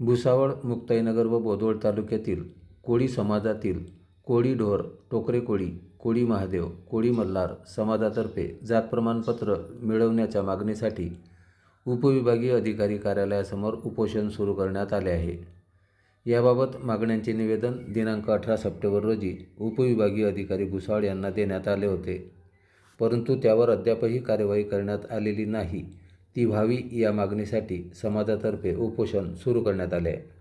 भुसावळ मुक्ताईनगर व बोदवड तालुक्यातील कोळी समाजातील कोळी ढोर टोकरे कोळी कोळी महादेव कोळी मल्हार समाजातर्फे जात प्रमाणपत्र मिळवण्याच्या मागणीसाठी उपविभागीय अधिकारी कार्यालयासमोर उपोषण सुरू करण्यात आले आहे. याबाबत मागण्यांचे निवेदन दिनांक अठरा सप्टेंबर रोजी उपविभागीय अधिकारी भुसावळ यांना देण्यात आले होते. परंतु त्यावर अद्यापही कार्यवाही करण्यात आलेली नाही. ती व्हावी या मागणीसाठी समाजातर्फे उपोषण सुरू करण्यात आले. आहे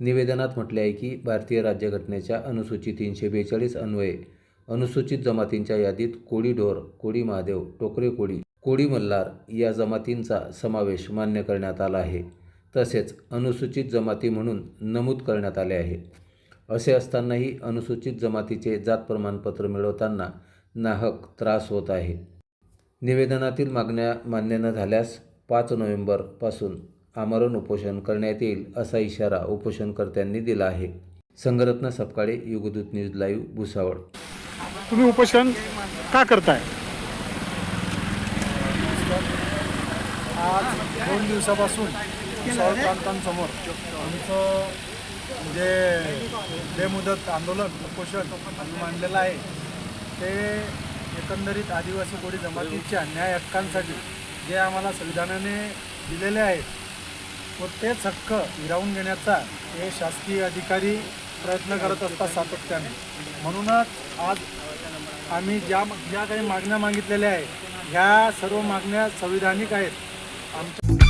निवेदनात म्हटले आहे की भारतीय राज्यघटनेच्या अनुसूची तीनशे बेचाळीस अन्वये अनुसूचित जमातींच्या यादीत कोळी ढोर कोळी महादेव टोकरे कोळी कोळी मल्हार या जमातींचा समावेश मान्य करण्यात आला आहे. तसेच अनुसूचित जमाती म्हणून नमूद करण्यात आले आहे. असे असतानाही अनुसूचित जमातीचे जात प्रमाणपत्र मिळवताना नाहक त्रास होत आहे. निवेदनातील मागण्या मान्य न झाल्यास पाच नोव्हेंबरपासून आमरण उपोषण करण्यात येईल असा इशारा उपोषणकर्त्यांनी दिला आहे. Sangratna Sapkale Yugdoot news live Bhusawal. तुम्ही उपोषण का करताय? आज दोन दिवसापासून प्रांतांसमोर आमचं जे बेमुदत आंदोलन उपोषण आम्ही मांडलेलं आहे ते एकंदरीत आदिवासी कोळी जमातीच्या न्याय हक्कांसाठी जे आम्हाला संविधानाने दिलेले आहेत व तेच हक्क हिरावून घेण्याचा हे शासकीय अधिकारी प्रयत्न करत असतात सातत्याने. म्हणूनच आज आम्ही ज्या ज्या काही मागण्या मागितलेल्या आहेत ह्या सर्व मागण्या संविधानिक आहेत. आमच्या